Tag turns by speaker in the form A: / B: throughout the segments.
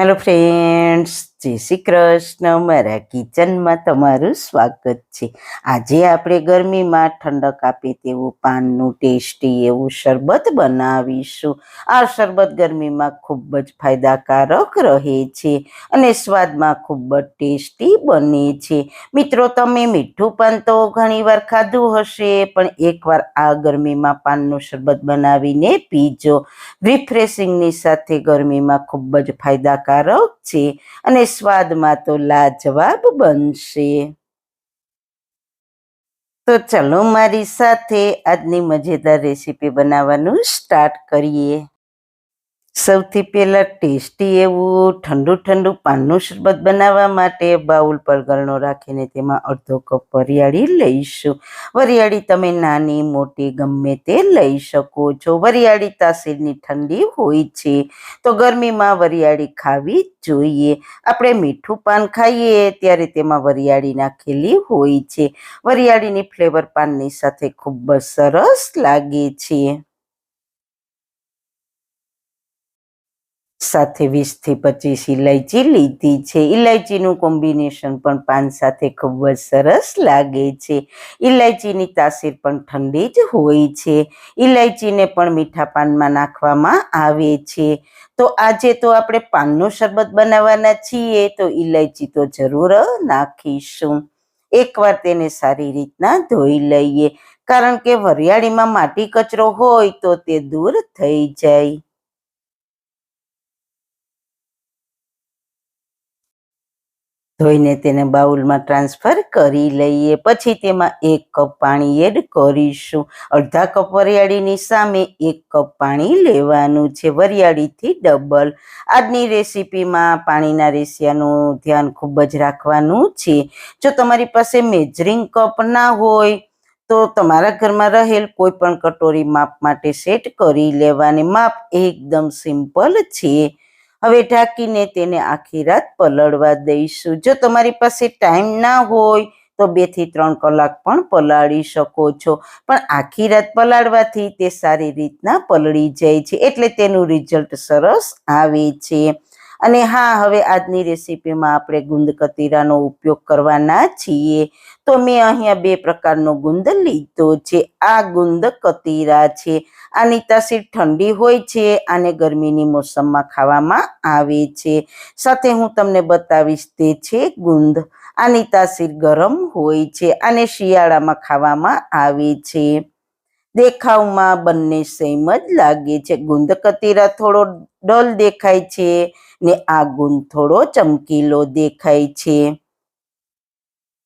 A: Hello friends, જય શ્રી કૃષ્ણ. મારા કિચનમાં તમારું સ્વાગત છે. આજે આપણે ગરમીમાં ઠંડક આપે તેવું પાનનું ટેસ્ટી એવું શરબત બનાવીશું. આ શરબત ગરમીમાં ખૂબ જ ફાયદાકારક રહે છે અને સ્વાદમાં ખૂબ જ ટેસ્ટી બને છે. મિત્રો, તમે મીઠું પાન તો ઘણીવાર ખાધું હશે, પણ એકવાર આ ગરમીમાં પાનનું શરબત બનાવીને પીજો. રિફ્રેશિંગની સાથે ગરમીમાં ખૂબ જ ફાયદાકારક છે અને સ્વાદમાં તો લાજવાબ બનશે. તો ચલો મારી સાથે આજની મજેદાર રેસીપી બનાવવાનું સ્ટાર્ટ કરીએ. સૌથી પહેલાં ટેસ્ટી એવું ઠંડુ ઠંડુ પાનનું શરબત બનાવવા માટે બાઉલ પર ગરણો રાખીને તેમાં અડધો કપ વરિયાળી લઈશું. વરિયાળી તમે નાની, મોટી, ગમે તે લઈ શકો છો. વરિયાળી તાસીરની ઠંડી હોય છે, તો ગરમીમાં વરિયાળી ખાવી જોઈએ. આપણે મીઠું પાન ખાઈએ ત્યારે તેમાં વરિયાળી નાખેલી હોય છે. વરિયાળીની ફ્લેવર પાનની સાથે ખૂબ જ સરસ લાગે છે. સાથે વીસથી પચીસ ઇલાયચી લીધી છે. ઇલાયચીનું કોમ્બિનેશન પણ પાન સાથે ખૂબ જ સરસ લાગે છે. ઇલાયચીની તાસીર પણ ઠંડી જ હોય છે. ઇલાયચીને પણ મીઠા પાનમાં નાખવામાં આવે છે. તો આજે તો આપણે પાનનું શરબત બનાવવાના છીએ, તો ઇલાયચી તો જરૂર નાખીશું. એકવાર તેને સારી રીતના ધોઈ લઈએ. કારણ કે વરિયાળીમાં માટી કચરો હોય તો તે દૂર થઈ જાય. ધોઈને તેને બાઉલમાં ટ્રાન્સફર કરી લઈએ. પછી તેમાં એક કપ પાણી એડ કરીશું. અડધા કપ વરિયાળીની સામે એક કપ પાણી લેવાનું છે. વરિયાળીથી ડબલ. આજની રેસીપીમાં પાણીના રેસિયાનું ધ્યાન ખૂબ જ રાખવાનું છે. જો તમારી પાસે મેજરિંગ કપ ના હોય, તો તમારા ઘરમાં રહેલ કોઈ પણ કટોરી માપ માટે સેટ કરી લેવાની. માપ એકદમ સિમ્પલ છે. હવે ઢાંકીને તેને આખી રાત પલળવા દઈશું. જો તમારી પાસે ટાઈમ ના હોય, તો બેથી ત્રણ કલાક પણ પલાળી શકો છો. પણ આખી રાત પલાળવાથી તે સારી રીતના પલળી જાય છે. એટલે તેનું રિઝલ્ટ સરસ આવે છે. અને હા, હવે આજની રેસીપીમાં આપણે ગુંદ કતીરાનો ઉપયોગ કરવાના છીએ. તો મેં અહીંયા બે પ્રકારનો ગુંદ લીધો છે. આ ગુંદ કતીરા છે. આની તાસીર ઠંડી હોય છે આને ગરમીની મોસમમાં ખાવામાં આવે છે. સાથે હું તમને બતાવીશ તે છે ગુંદ. આની તાસીર ગરમ હોય છે આને શિયાળામાં ખાવામાં આવે છે. દેખાવમાં બંને સેમ જ લાગે છે. ગુંદ કતીરા થોડો ડલ દેખાય છે ને આ ગુંદ થોડો ચમકીલો દેખાય છે.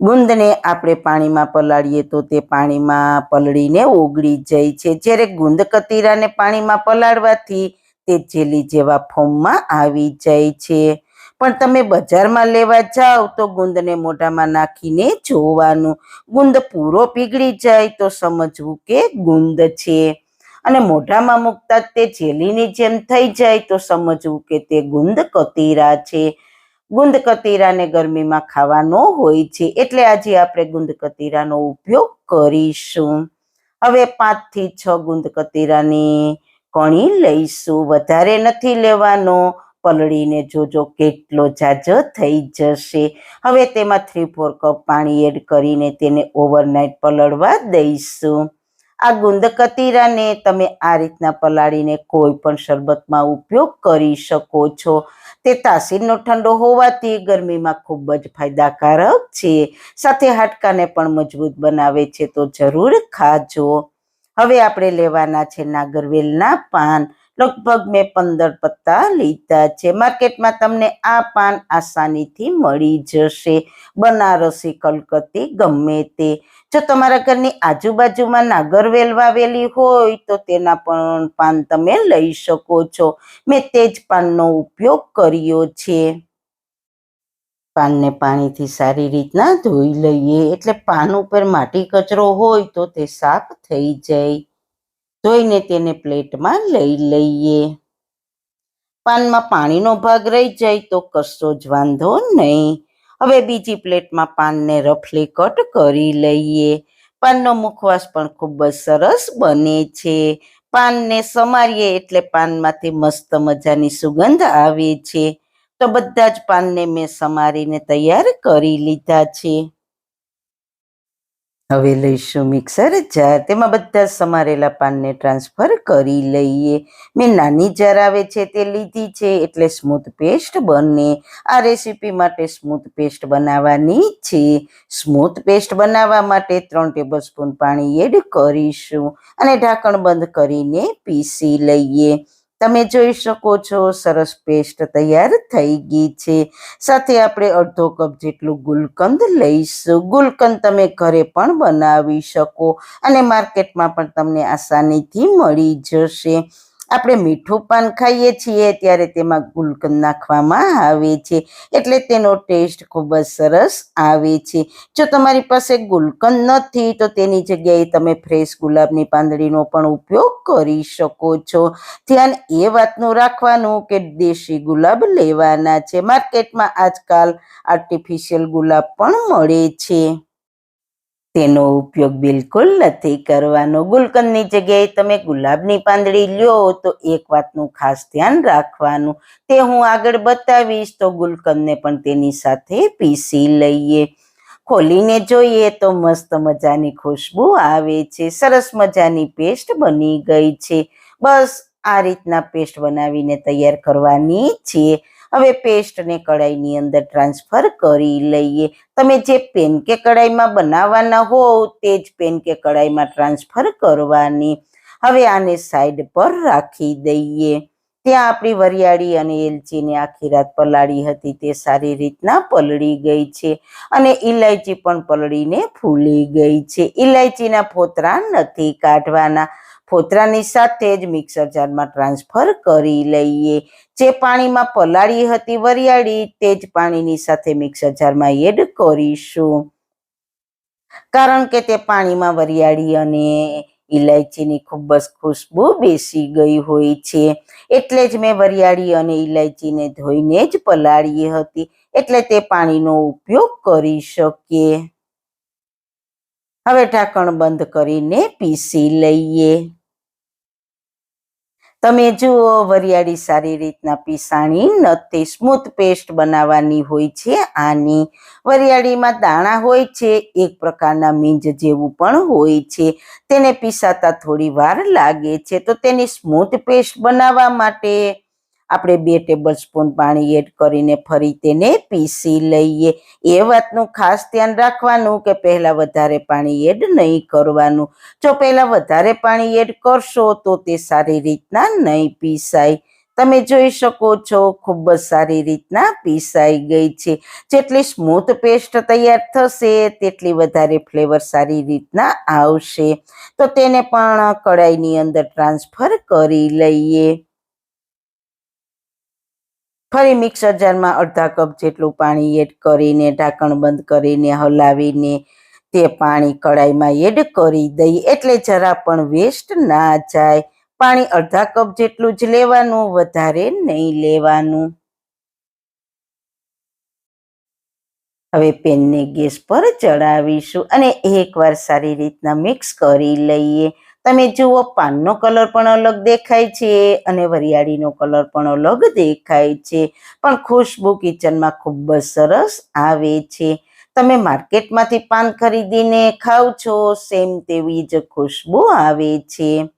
A: ગુંદને આપણે પાણીમાં પલાળીએ તો તે પાણીમાં પલળીને ઓગળી જાય છે. જ્યારે ગુંદ કતીરાને પાણીમાં પલાળવાથી તે જેલી જેવા ફોર્મમાં આવી જાય છે. પણ તમે બજારમાં લેવા જાઓ તો ગુંદને મોઢામાં નાખીને જોવાનું. ગુંદ પૂરો પીગળી જાય તો સમજવું કે ગુંદ છે. અને મોઢામાં મૂકતા તે જેલીની જેમ થઈ જાય તો સમજવું કે તે ગુંદ કતીરા છે. ગુંદ કતીરાને ગરમીમાં ખાવાનો હોય છે. એટલે આજે આપણે ગુંદ કતીરાનો ઉપયોગ કરીશું. હવે પાંચથી છ ગુંદ કતીરાની કણી લઈશું. વધારે નથી લેવાનો. પલળીને જોજો કેટલો જાજો થઈ જશે. હવે તેમાં થ્રી ફોર કપ પાણી એડ કરીને તેને ઓવરનાઇટ પલળવા દઈશું. આ ગુંદ કતીરાને તમે આ રીતના પલાળીને કોઈ પણ શરબતમાં ઉપયોગ કરી શકો છો. તે તાસીરનો ઠંડો હોવાથી ગરમીમાં ખૂબ જ ફાયદાકારક છે. સાથે હાડકાને પણ મજબૂત બનાવે છે તો જરૂર ખાજો. હવે આપણે લેવાના છે નાગરવેલના પાન. લગભગ મેં પંદર પત્તા લીધા છે. માર્કેટમાં તમને આ પાન આસાનીથી મળી જશે. બનારસી, કલકત્તી ગમે તે. જો તમારા ઘરની આજુબાજુમાં નાગરવેલ વાવેલી હોય, તો તેના પણ પાન તમે લઈ શકો છો. મેં તે જ પાનનો ઉપયોગ કર્યો છે. પાનને પાણીથી સારી રીતના ધોઈ લઈએ. એટલે પાન ઉપર માટી કચરો હોય, તો તે સાફ થઈ જાય. ધોઈને તેને પ્લેટમાં લઈ લઈએ. પાનમાં પાણીનો ભાગ રહી જાય, તો કશો જ વાંધો નહીં. હવે બીજી પ્લેટમાં પાનને રફલી કટ કરી લઈએ. પાનનો મુખવાસ પણ ખૂબ જ સરસ બને છે. પાનને સમારીએ એટલે પાનમાંથી મસ્ત મજાની સુગંધ આવે છે. તો બધા જ પાનને મેં સમારીને તૈયાર કરી લીધા છે. હવે લઈશું મિક્સર. જાર તેમાં બધા સમારેલા પાનને ટ્રાન્સફર કરી લઈએ. મેં નાની જાર આવે છે તે લીધી છે, એટલે સ્મૂથ પેસ્ટ બને. આ રેસીપી માટે સ્મૂથ પેસ્ટ બનાવવાની છે. સ્મૂથ પેસ્ટ બનાવવા માટે ત્રણ ટેબલ સ્પૂન પાણી એડ કરીશું અને ઢાંકણ બંધ કરીને પીસી લઈએ. તમે જોઈ શકો છો, સરસ પેસ્ટ તૈયાર થઈ ગઈ છે. સાથે આપણે અડધો કપ જેટલું ગુલકંદ લઈશું. ગુલકંદ તમે ઘરે પણ બનાવી શકો અને માર્કેટમાં પણ તમને આસાનીથી મળી જશે. આપણે મીઠું પાન ખાઈએ છીએ, ત્યારે તેમાં ગુલકંદ નાખવામાં આવે છે. એટલે તેનો ટેસ્ટ ખૂબ જ સરસ આવે છે. જો તમારી પાસે ગુલકંદ નથી, તો તેની જગ્યાએ તમે ફ્રેશ ગુલાબની પાંદડીનો પણ ઉપયોગ કરી શકો છો. ધ્યાન એ વાતનું રાખવાનું કે દેશી ગુલાબ લેવાના છે. માર્કેટમાં આજકાલ આર્ટિફિશિયલ ગુલાબ પણ મળે છે. તેનો ઉપયોગ બિલકુલ નથી કરવાનો. ગુલકંદની જગ્યાએ તમે ગુલાબની પાંદડી લ્યો તો એક વાતનું ખાસ ધ્યાન રાખવાનું. તે હું આગળ બતાવીશ તો ગુલકંદને પણ તેની સાથે પીસી લઈએ. ખોલીને જોઈએ તો મસ્ત મજાની ખુશ્બુ આવે છે. સરસ મજાની પેસ્ટ બની ગઈ છે. બસ આ રીતના પેસ્ટ બનાવીને તૈયાર કરવાની છે. હવે પેસ્ટને કડાઈની અંદર ટ્રાન્સફર કરી લઈએ. તમે જે પેન કે કડાઈમાં બનાવવાના હોવ તે જ પેન કે કડાઈમાં ટ્રાન્સફર કરવાની. હવે આને સાઈડ પર રાખી દઈએ. ત્યાં આપણી વરિયાળી અને એલચીને આખી રાત પલાળી હતી. તે સારી રીતના પલળી ગઈ છે અને ઇલાયચી પણ પલળીને ફૂલી ગઈ છે. ઇલાયચીના ફોતરા નથી કાઢવાના. ફોતરાની સાથે જ મિક્સર જારમાં ટ્રાન્સફર કરી લઈએ. જે પાણીમાં પલાળી હતી વરિયાળી, તે જ પાણીની સાથે મિક્સર જારમાં એડ કરીશું. કારણ કે તે પાણીમાં વરિયાળી અને ઇલાયચીની ખૂબ જ ખુશ્બુ બેસી ગઈ હોય છે. એટલે જ મેં વરિયાળી અને ઇલાયચીને ધોઈને જ પલાળી હતી. એટલે તે પાણીનો ઉપયોગ કરી શકીએ. હવે ઢાંકણ બંધ કરીને પીસી લઈએ. તમે જુઓ, વરિયાળી સારી રીતના પીસાણી, નથી સ્મૂથ પેસ્ટ બનાવવાની હોય છે. આની વરિયાળીમાં દાણા હોય છે, એક પ્રકારના મીંજ જેવું પણ હોય છે. તેને પીસાતા થોડી વાર લાગે છે. તો તેની સ્મૂથ પેસ્ટ બનાવવા માટે આપણે બે ટેબલ સ્પૂન પાણી એડ કરીને ફરી તેને પીસી લઈએ. એ વાતનું ખાસ ધ્યાન રાખવાનું કે પહેલાં વધારે પાણી એડ નહીં કરવાનું. જો પહેલાં વધારે પાણી એડ કરશો તો તે સારી રીતના નહીં પીસાય. તમે જોઈ શકો છો ખૂબ જ સારી રીતના પીસાઈ ગઈ છે. જેટલી સ્મૂથ પેસ્ટ તૈયાર થશે તેટલી વધારે ફ્લેવર સારી રીતના આવશે. તો તેને પણ કડાઈની અંદર ટ્રાન્સફર કરી લઈએ. ફરી મિક્સર જારમાં અડધા કપ જેટલું પાણી એડ કરીને, ઢાંકણ બંધ કરીને, હલાવીને તે પાણી કડાઈમાં એડ કરી દઈ. એટલે જરા પણ વેસ્ટ ના જાય. પાણી અડધા કપ જેટલું જ લેવાનું, વધારે નહીં લેવાનું. હવે પેનને ગેસ પર ચડાવીશું અને એકવાર સારી રીતના મિક્સ કરી લઈએ. તમે જુઓ, પાનનો કલર પણ અલગ દેખાય છે અને વરિયાળીનો કલર પણ અલગ દેખાય છે. પણ ખુશ્બુ કિચનમાં ખૂબ જ સરસ આવે છે. તમે માર્કેટમાંથી પાન ખરીદીને ખાવ છો, સેમ તેવી જ ખુશ્બુ આવે છે.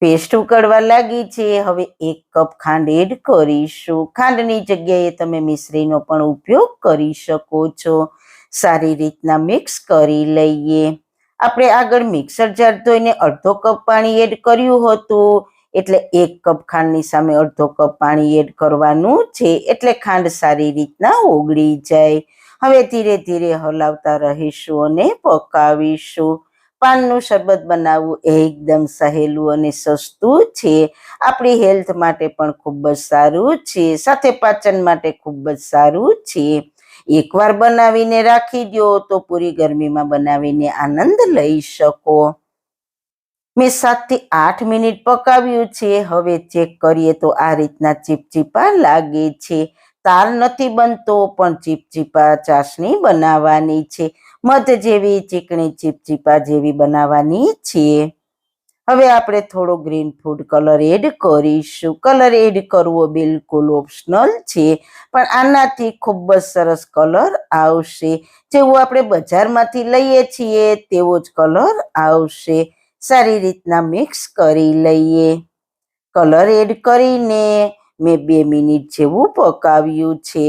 A: પેસ્ટ ઉકળવા લાગી છે. હવે એક કપ ખાંડ એડ કરીશું. ખાંડની જગ્યાએ તમે મિશ્રીનો પણ ઉપયોગ કરી શકો છો. સારી રીતના મિક્સ કરી લઈએ. આપણે આગળ મિક્સર જાર ધોઈને અડધો કપ પાણી એડ કર્યું હતું. એટલે એક કપ ખાંડની સામે અડધો કપ પાણી એડ કરવાનું છે. એટલે ખાંડ સારી રીતના ઓગળી જાય. હવે ધીરે ધીરે હલાવતા રહીશું અને પકાવીશું. પાનનું શરબત બનાવવું એકદમ સહેલું અને સસ્તું છે. આપણી હેલ્થ માટે પણ ખૂબ જ સારું છે. સાથે પાચન માટે ખૂબ જ સારું છે. એકવાર બનાવીને રાખી દો તો પૂરી ગરમીમાં બનાવીને આનંદ લઈ શકો. મેં સાતથી આઠ મિનિટ પકાવ્યું છે. હવે ચેક કરીએ તો આ રીતના ચીપચીપા લાગે છે. તાર નથી બનતો, પણ ચીપચીપા ચાસણી બનાવવાની છે. મધ જેવી, ચીકણી ચીપચીપા જેવી બનાવવાની છે. હવે આપણે થોડો ગ્રીન ફૂડ કલર એડ કરીશું. કલર એડ કરવો બિલકુલ ઓપ્શનલ છે, પણ આનાથી ખૂબ જ સરસ કલર આવશે. જેવું આપણે બજારમાંથી લઈએ છીએ, તેવો જ કલર આવશે. સારી રીતના મિક્સ કરી લઈએ. કલર એડ કરીને મેં બે મિનિટ જેવું પકાવ્યું છે.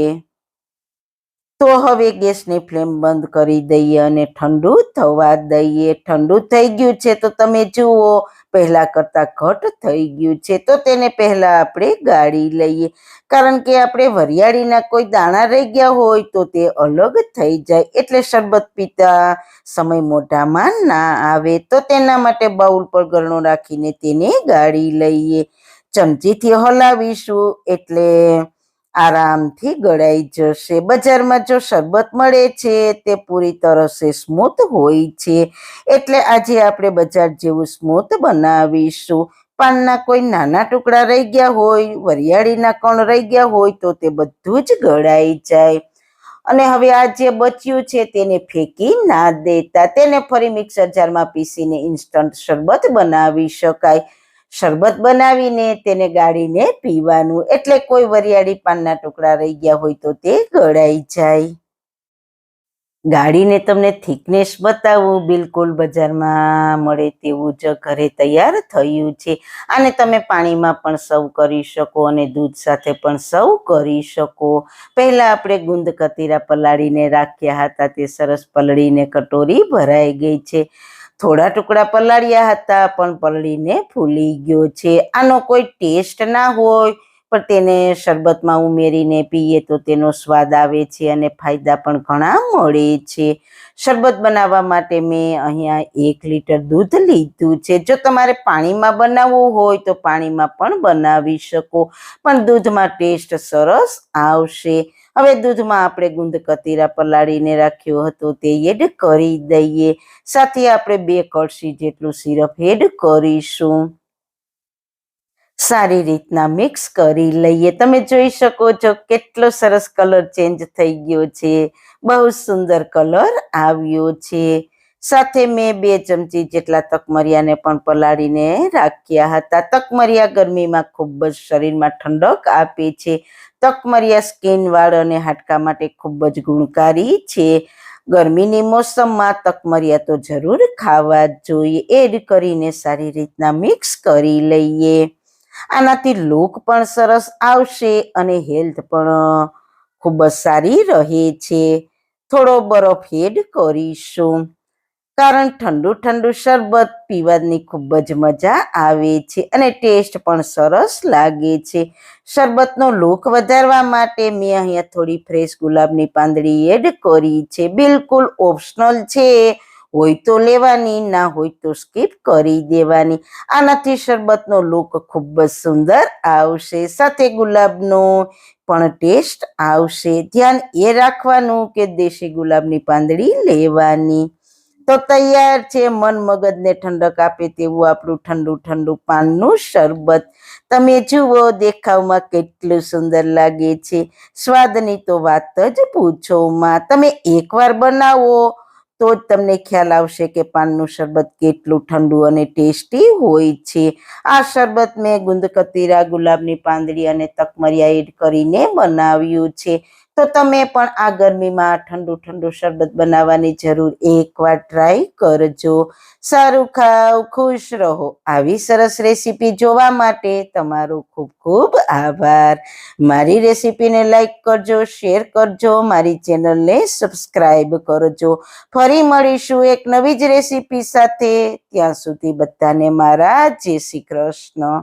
A: તો હવે ગેસની ફ્લેમ બંધ કરી દઈએ અને ઠંડુ થવા દઈએ. ઠંડુ થઈ ગયું છે તો તમે જુઓ, પહેલા કરતા ઘટ થઈ ગયું છે તો તેને પહેલા આપણે ગાળી લઈએ. કારણ કે આપણે વરિયાળીના કોઈ દાણા રહી ગયા હોય તો તે અલગ થઈ જાય. એટલે શરબત પીતા સમય મોઢામાં ના આવે તો તેના માટે બાઉલ પર ગરણો રાખીને તેને ગાળી લઈએ. ચમચીથી હલાવીશું એટલે આરામથી ગળાઈ જશે. બજારમાં જો શરબત મળે છે, તે પૂરી તરસે સ્મૂથ હોય છે. એટલે આજે આપણે બજાર જેવું સ્મૂથ બનાવીશું. પાનના કોઈ નાના ટુકડા રહી ગયા હોય, વરિયાળીના કણ રહી ગયા હોય, તો તે બધું જ ગળાઈ જાય. અને હવે આ જે બચ્યું છે, તેને ફેંકી ના દેતા. તેને ફરી મિક્સર જારમાં પીસીને ઇન્સ્ટન્ટ શરબત બનાવી શકાય. શરબત બનાવીને તેને ગાળીને પીવાનું. એટલે કોઈ વરિયાળી પાનના ટુકડા રહી ગયા હોય તો તે ગળાઈ જાય. ગાળીને તમને થિકનેસ બતાવું. બિલકુલ બજારમાં મળે તેવું જ ઘરે તૈયાર થયું છે. આને તમે પાણીમાં પણ સર્વ કરી શકો અને દૂધ સાથે પણ સર્વ કરી શકો. પહેલાં આપણે ગુંદ કતીરા પલાળીને રાખ્યા હતા. તે સરસ પલળીને કટોરી ભરાઈ ગઈ છે. થોડા ટુકડા પલાળ્યા હતા, પણ પલળીને ફૂલી ગયો છે. આનો કોઈ ટેસ્ટ ના હોય, પણ તેને શરબતમાં ઉમેરીને પીએ તો તેનો સ્વાદ આવે છે અને ફાયદા પણ ઘણા મળે છે. શરબત બનાવવા માટે મેં અહીંયા એક લીટર દૂધ લીધું છે. જો તમારે પાણીમાં બનાવવું હોય તો પાણીમાં પણ બનાવી શકો, પણ દૂધમાં ટેસ્ટ સરસ આવશે. હવે દૂધમાં આપણે ગુંદ કતીરા પલાળીને રાખ્યો હતો તે એડ કરી દઈએ. સાથે આપણે બે કળશી જેટલું સિરપ એડ કરીશું. સારી રીતના મિક્સ કરી લઈએ. તમે જોઈ શકો છો કેટલો સરસ કલર ચેન્જ થઈ ગયો છે. બહુ સુંદર કલર આવ્યો છે. સાથે મેં બે ચમચી જેટલા તકમરિયાને પણ પલાળીને રાખ્યા હતા. તકમરિયા ગરમીમાં ખૂબ જ શરીરમાં ઠંડક આપે છે. તકમરિયા સ્કિન વાળ અને હાડકા માટે ખૂબ જ ગુણકારી છે. ગરમીની મોસમમાં તકમરિયા તો જરૂર ખાવા જોઈએ. એડ કરીને સારી રીતના મિક્સ કરી લઈએ. આનાથી લુક પણ સરસ આવશે અને હેલ્થ પણ ખૂબ જ સારી રહે છે. થોડો બરફ એડ કરીશું. કારણ ઠંડુ ઠંડુ શરબત પીવાની ખૂબ જ મજા આવે છે અને ટેસ્ટ પણ સરસ લાગે છે. શરબતનો લુક વધારવા માટે મેં અહીંયા થોડી ફ્રેશ ગુલાબની પાંદડી એડ કરી છે. બિલકુલ ઓપ્શનલ છે. હોય તો લેવાની, ના હોય તો સ્કીપ કરી દેવાની. આનાથી શરબતનો લુક ખૂબ જ સુંદર આવશે. સાથે ગુલાબનો પણ ટેસ્ટ આવશે. ધ્યાન એ રાખવાનું કે દેશી ગુલાબની પાંદડી લેવાની. તો તૈયાર છે મન મગજને ઠંડક આપે તેવું આપણું ઠંડુ ઠંડુ પાનનું શરબત. તમે જુઓ, દેખાવમાં કેટલું સુંદર લાગે છે. સ્વાદની તો વાત જ પૂછો માં. તમે એકવાર બનાવો તો જ તમને ખ્યાલ આવશે કે પાનનું શરબત કેટલું ઠંડુ અને ટેસ્ટી હોય છે. આ શરબત મેં ગુંદ કતીરા ગુલાબની પાંદડી અને તકમરિયા એડ કરીને બનાવ્યું છે. તો તમે પણ આ ગરમીમાં ઠંડુ ઠંડુ શરબત બનાવવાની જરૂર એકવાર ટ્રાય કરજો. સારું ખાવ, ખુશ રહો. આવી સરસ રેસીપી જોવા માટે તમારો ખૂબ ખૂબ આભાર. મારી રેસીપીને લાઈક કરજો શેર કરજો, મારી ચેનલને સબસ્ક્રાઈબ કરજો. ફરી મળીશું એક નવી જ રેસીપી સાથે. ત્યાં સુધી બધાને મારા જય શ્રી કૃષ્ણ.